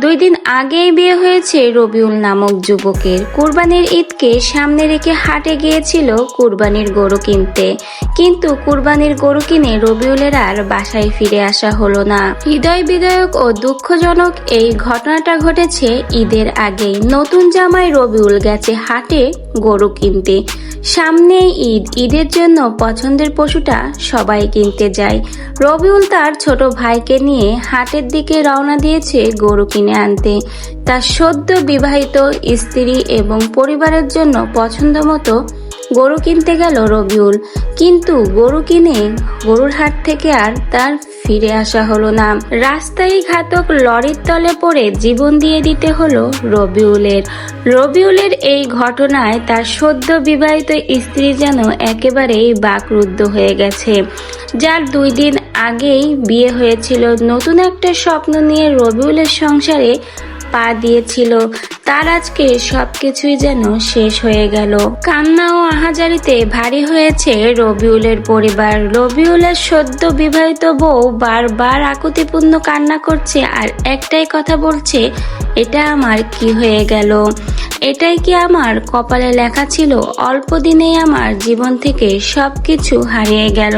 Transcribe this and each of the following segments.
দুই দিন আগেই বিয়ে হয়েছে রবিউল নামক যুবকের। কুরবানির ঈদকে সামনে রেখে হাটে গিয়েছিল কুরবানির গরু কিনতে। কিন্তু কুরবানির গরু কিনে রবিউলের আর বাসায় ফিরে আসা হলো না। হৃদয় বিদায়ক ও দুঃখজনক এই ঘটনাটা ঘটেছে ঈদের আগেই। নতুন জামাই রবিউল গেছে হাটে গরু কিনতে। সামনে ঈদ, ঈদের জন্য পছন্দের পশুটা সবাই কিনতে যায়। রবিউল তার ছোট ভাইকে নিয়ে হাটের দিকে রওনা দিয়েছে গরু কিনে আনতে। তার সদ্য বিবাহিত স্ত্রী এবং পরিবারের জন্য পছন্দ মতো গরু কিনতে গেল রবিউল। কিন্তু গরু কিনে গরুর হাট থেকে আর তার ফিরে আসা হলো না। রাস্তায় ঘাতক লরির তলে পড়ে জীবন দিয়ে দিতে হলো রবিউলের। রবিউলের এই ঘটনায় তার সদ্য বিবাহিত স্ত্রী যেন একেবারেই বাকরুদ্ধ হয়ে গেছে। যার দুই দিন আগেই বিয়ে হয়েছিল। নতুন একটা স্বপ্ন নিয়ে রবিউলের সংসারে পা দিয়েছিল। তার আজকে সবকিছুই যেন শেষ হয়ে গেল। কান্না ও আহাজারিতে ভারী হয়েছে রবিউলের পরিবার। রবিউলের সদ্য বিবাহিত বউ বারবার আকুতিপূর্ণ কান্না করছে আর একটাই কথা বলছে, এটা আমার কি হয়ে গেল? এটাই কি আমার কপালে লেখা ছিল? অল্প দিনেই আমার জীবন থেকে সবকিছু হারিয়ে গেল।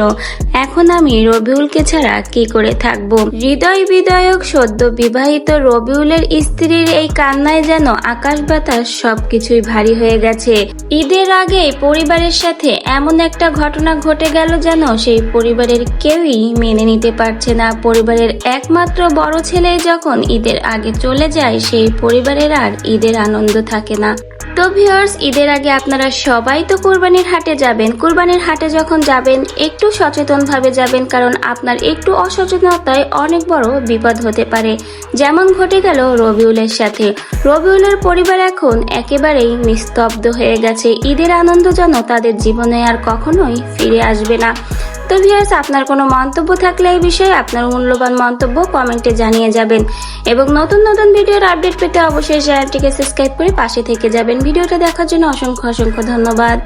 এখন আমি রবিউলকে ছাড়া কি করে থাকব? হৃদয় বিদায়ক, সদ্য বিবাহিত রবিউলের স্ত্রীর এই কান্নায় যেন আকাশ বাতাস সবকিছুই ভারী হয়ে গেছে। ঈদের আগে পরিবারের সাথে এমন একটা ঘটনা ঘটে গেল যেন সেই পরিবারের কেউই মেনে নিতে পারছে না। পরিবারের একমাত্র বড় ছেলে যখন ঈদের আগে চলে যায়, সেই পরিবারের আর ঈদের আনন্দ থাকে না। তো ভিউয়ার্স ঈদের আগে আপনারা সবাই তো কোরবানির হাটে যাবেন। কোরবানির হাটে যখন যাবেন, একটু সচেতনভাবে যাবেন, কারণ আপনার একটু অসচেতনতায় অনেক বড় বিপদ হতে পারে। যেমন ঘটে গেল রবিউলের সাথে। রবিউলের পরিবার এখন একেবারেই নিস্তব্ধ হয়ে গেছে। ঈদের আনন্দ যেন তাদের জীবনে আর কখনোই ফিরে আসবে না। তো ভিউয়ার্স আপনার কোনো মন্তব্য থাকলে এই বিষয়ে আপনার মূল্যবান মন্তব্য কমেন্টে জানিয়ে যাবেন। এবং নতুন নতুন ভিডিওর আপডেট পেতে অবশ্যই চ্যানেলটিকে সাবস্ক্রাইব করে পাশে থেকে যাবেন। ভিডিওটা দেখার জন্য অসংখ্য অসংখ্য ধন্যবাদ।